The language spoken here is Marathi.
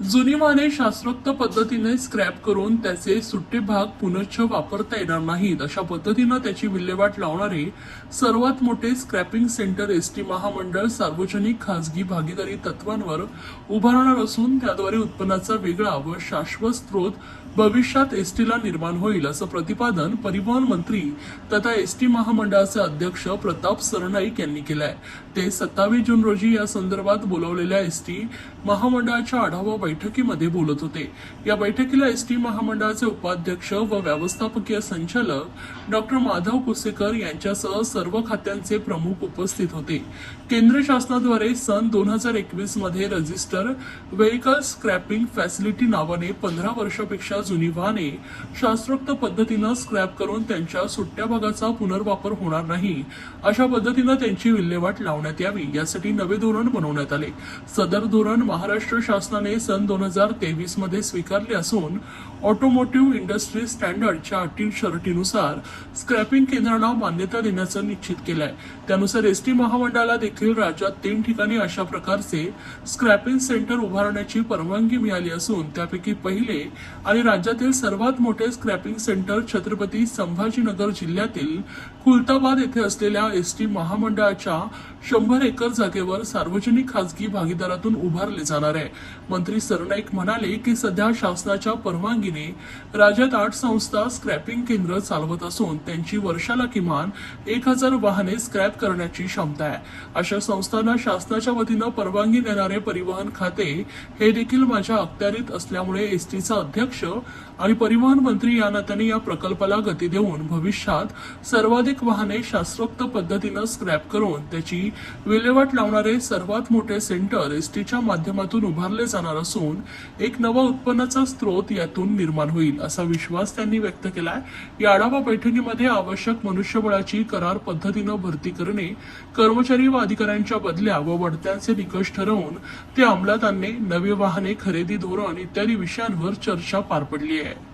जुनी वाहने शास्त्रोक्त पद्धतीने स्क्रॅप करून त्याचे सुट्टे भाग पुनश्च वापरता येणार नाहीत. अशा पद्धतीनं त्याची विल्हेवाट लावणारे सर्वात मोठे स्क्रॅपिंग सेंटर एसटी महामंडळ सार्वजनिक खासगी भागीदारी तत्वांवर उभारणार असून त्याद्वारे उत्पन्नाचा वेगळा व शाश्वत स्रोत भविष्यात एसटीला निर्माण होईल असं प्रतिपादन परिवहन मंत्री तथा एसटी महामंडळाचे अध्यक्ष प्रताप सरनाईक यांनी केलंय. ते सत्तावीस जून रोजी या संदर्भात बोलावलेल्या एसटी महामंडळाच्या आढावा बैठकीमध्ये बोलत होते. या बैठकीला एसटी महामंडळाचे उपाध्यक्ष व व्यवस्थापकीय संचालक डॉक्टर माधव कुसेकर यांच्यासह सर्व खात्यांचे प्रमुख उपस्थित होते. केंद्र शासनाद्वारे सन दोन हजार एकवीसमध्ये रजिस्टर व्हेकल स्क्रॅपिंग फॅसिलिटी नावाने पंधरा वर्षापेक्षा जुनी वाहने शास्त्रोक्त पद्धतीनं स्क्रॅप करून त्यांच्या सुट्ट्या भागाचा पुनर्वापर होणार नाही अशा पद्धतीनं त्यांची विल्हेवाट लावण्यात यावी यासाठी नवे धोरण बनवण्यात आले. सदर धोरण महाराष्ट्र शासनाने सन दोन हजार तेवीसमध्ये स्वीकारले असून ऑटोमोटिव्ह इंडस्ट्री स्टँडर्डच्या अटी शर्टीनुसार स्क्रॅपिंग केंद्रांना मान्यता देण्याचं निश्चित केलंय. त्यानुसार एसटी महामंडळाला देखील राज्यात तीन ठिकाणी अशा प्रकारचे स्क्रॅपिंग सेंटर उभारण्याची परवानगी मिळाली असून त्यापैकी पहिले आणि राज्यातील सर्वात मोठे स्क्रॅपिंग सेंटर छत्रपती संभाजीनगर जिल्ह्यातील खुलताबाद येथे असलेल्या एसटी महामंडळाच्या शंभर एकर जागेवर सार्वजनिक खासगी भागीदारातून उभारले जाणार आहे. मंत्री सरनाईक म्हणाले की सध्या शासनाच्या परवानगीने राज्यात आठ संस्था स्क्रॅपिंग केंद्र चालवत असून त्यांची वर्षाला किमान एक हजार वाहने स्क्रॅप करण्याची क्षमता आहे. अशा संस्थांना शासनाच्या वतीनं परवानगी देणारे परिवहन खाते हे देखील माझ्या अखत्यारीत असल्यामुळे एसटीचा अध्यक्ष आणि परिवहन मंत्री या नात्याने या प्रकल्पाला गती देऊन भविष्यात सर्वाधिक वाहने शास्त्रोक्त पद्धतीनं स्क्रॅप करून त्याची विल्हेवाट लावणारे सर्वात मोठे सेंटर एसटीच्या माध्यमातून उभारले जाणार असून एक नवा उत्पन्नाचा स्रोत यातून निर्माण होईल असा विश्वास त्यांनी व्यक्त केलाय. या आढावा बैठकीमध्ये आवश्यक मनुष्यबळाची करार पद्धतीनं भरती करणे कर्मचारी व अधिकाऱ्यांच्या बदल्या व बढत्यांचे निकष ठरवून ते अंमलात आणणे नवी वाहने खरेदी धोरण इत्यादी विषयांवर चर्चा पार पडली आहे.